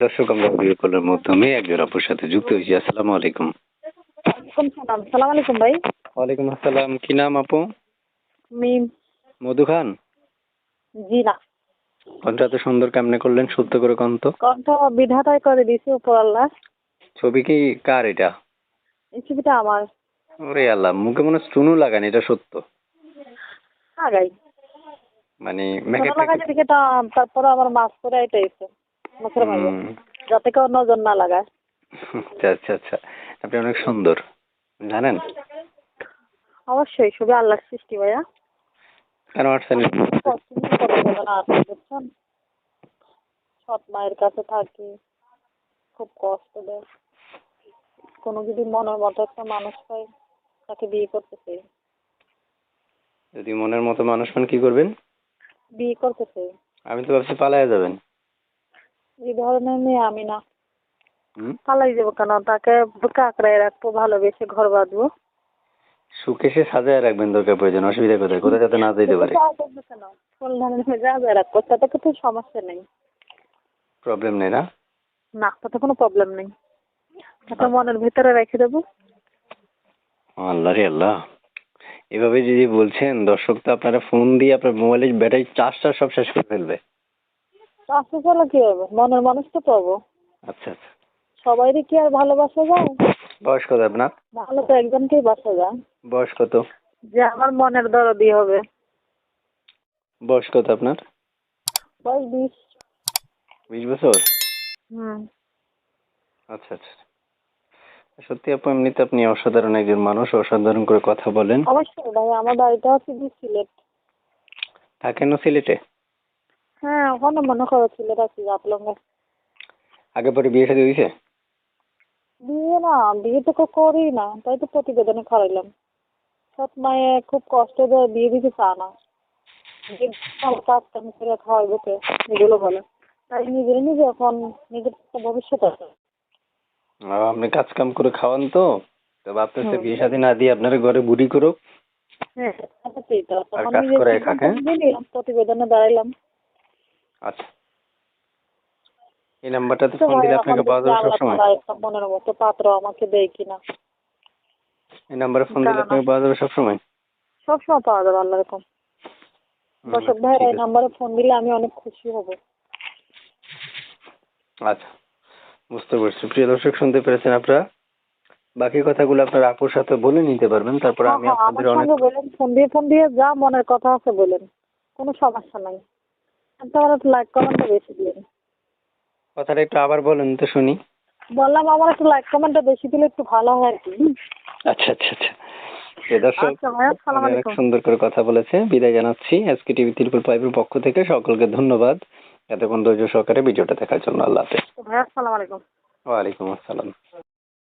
দর্শক আমরা ভিডিও কলের মাধ্যমে একজন আপুর সাথে যুক্ত হয়েছি। আসসালামু আলাইকুম। সালাম। সালাম আলাইকুম ভাই। ওয়ালাইকুম আসসালাম। কি নাম আপু? মিম। মধু খান? জি না। কণ্ঠটা এত সুন্দর কেমনে করলেন? সত্য করে কন্ত কণ্ঠ বিধাতায় করে দিছি উপর আল্লাহ। ছবি কি কার এটা? এই ছবিটা আমার। ওরে আল্লাহ মুখে মনে হয় চুনু লাগান এটা সত্য? আগাই মানে মেকআপ লাগাই দিকে তো তারপরে আমার মাছ করে এটা এসে মুখের মাঝে যাতে কেউ নজর না লাগায়। আচ্ছা আচ্ছা আচ্ছা। আপনি অনেক সুন্দর। জানেন? অবশ্যই ছবি আল্লাহর সৃষ্টি ভাইয়া। কেন আসছেন সৎ মায়ের কাছে থাকি খুব কষ্ট দেয়। কোনো যদি মনের মতো একটা মানুষ পাই তাকে বিয়ে করতে চাই। যদি মনের মতো মানুষ পান কি করবেন? বিয়ে করতে চাই। আমি তো ভাবছি পালায়া যাবেন। এই ধরনের মেয়ে আমি না। পালাই যাব কেন? তাকে বুকে আঁকড়ায় রাখব ভালোবেসে ঘর বাঁধবো। সুকেশে সাজায় রাখবেন দরকার প্রয়োজন অসুবিধা কোথায়? কোথায় যাতে না যেতে পারে। রাখব তাতে তো সমস্যা নেই। প্রবলেম নেই না? না তাতে কোনো প্রবলেম নেই। তাতে মনের ভিতরে রেখে দেবো। আল্লাহ রে আল্লাহ। এভাবে যদি বলছেন দর্শক তো আপনারা ফোন দিয়ে আপনার মোবাইলের ব্যাটারি চার্জটা সব শেষ করে ফেলবে। আসতে চলে কি হবে? মনের মানুষ তো পাবো। আচ্ছা আচ্ছা। সবাইরই কি আর ভালোবাসা যায়? বয়স কত আপনার ভালো তো একজনকেই বাসা যায়। বয়স কত যে আমার মনের দরদি হবে। বয়স কত আপনার? বয়স বিশ। বিশ বছর? হুম। আচ্ছা আচ্ছা। সত্যি আপু এমনিতে আপনি অসাধারণ একজন মানুষ অসাধারণ করে কথা বলেন। অবশ্যই ভাই আমার বাড়িটা হচ্ছে সিলেট। থাকেন সিলেটে? হ্যাঁ ওখানে মনে করো জাপলঙ্গে আগে পরে বিয়ে শাদী হয়েছে বিয়ে না বিয়ে তো কেউ করি না তাই তো প্রতিবেদনে মায়ে খুব কষ্ট দিয়ে বিয়ে দিতে চায় না। করে খাওয়াই বুকে এগুলো বলে তাই নিজে নিজে এখন নিজের ভবিষ্যৎ আছে। আপনি কাজ কাম করে খাওয়ান তো তো ভাবতেছে বিয়ে শাদী না দিয়ে আপনার ঘরে বুড়ি করুক। হ্যাঁ নিজের হ্যাঁ? প্রতিবেদনে দাঁড়াইলাম। আচ্ছা। এই নাম্বারটাতে ফোন দিলে আপনাকে পাওয়া যাবে সবসময়। মনের মতো পাত্র আমাকে দেয় কিনা। এই নাম্বারে ফোন দিলে। আপনাকে পাওয়া যাবে সবসময়। সবসময় পাওয়া যাবে আল্লাহ দর্শক ভাইরা এই নাম্বারে ফোন দিলে আমি অনেক খুশি হব। আচ্ছা বুঝতে পারছি। প্রিয় দর্শক শুনতে পেরেছেন আপনারা? বাকি কথাগুলো আপনার আপুর সাথে বলে নিতে পারবেন। তারপরে আমি হ্যাঁ, হ্যাঁ, আপনাদের অনেক ফোন দিয়ে ফোন দিয়ে যা মনের কথা আছে বলেন। কোনো সমস্যা নাই। একটা একটু লাইক কমেন্টটা বেশি দিলেন কথাটা একটু আবার বলেন তো শুনি। বললাম আমার একটু লাইক কমেন্টটা বেশি দিলে একটু ভালো হয় আর কি? আচ্ছা আচ্ছা আচ্ছা। দর্শক আচ্ছা অনেক সুন্দর করে কথা বলেছে বিদায় জানাচ্ছি। আজকে টিভি তিরপুল পাইপের পক্ষ থেকে সকলকে ধন্যবাদ। এতক্ষণ ধৈর্য সহকারে ভিডিওটা দেখার জন্য আল্লাহ হাফেজ। আলাইকুম। ওয়ালাইকুম আসসালাম।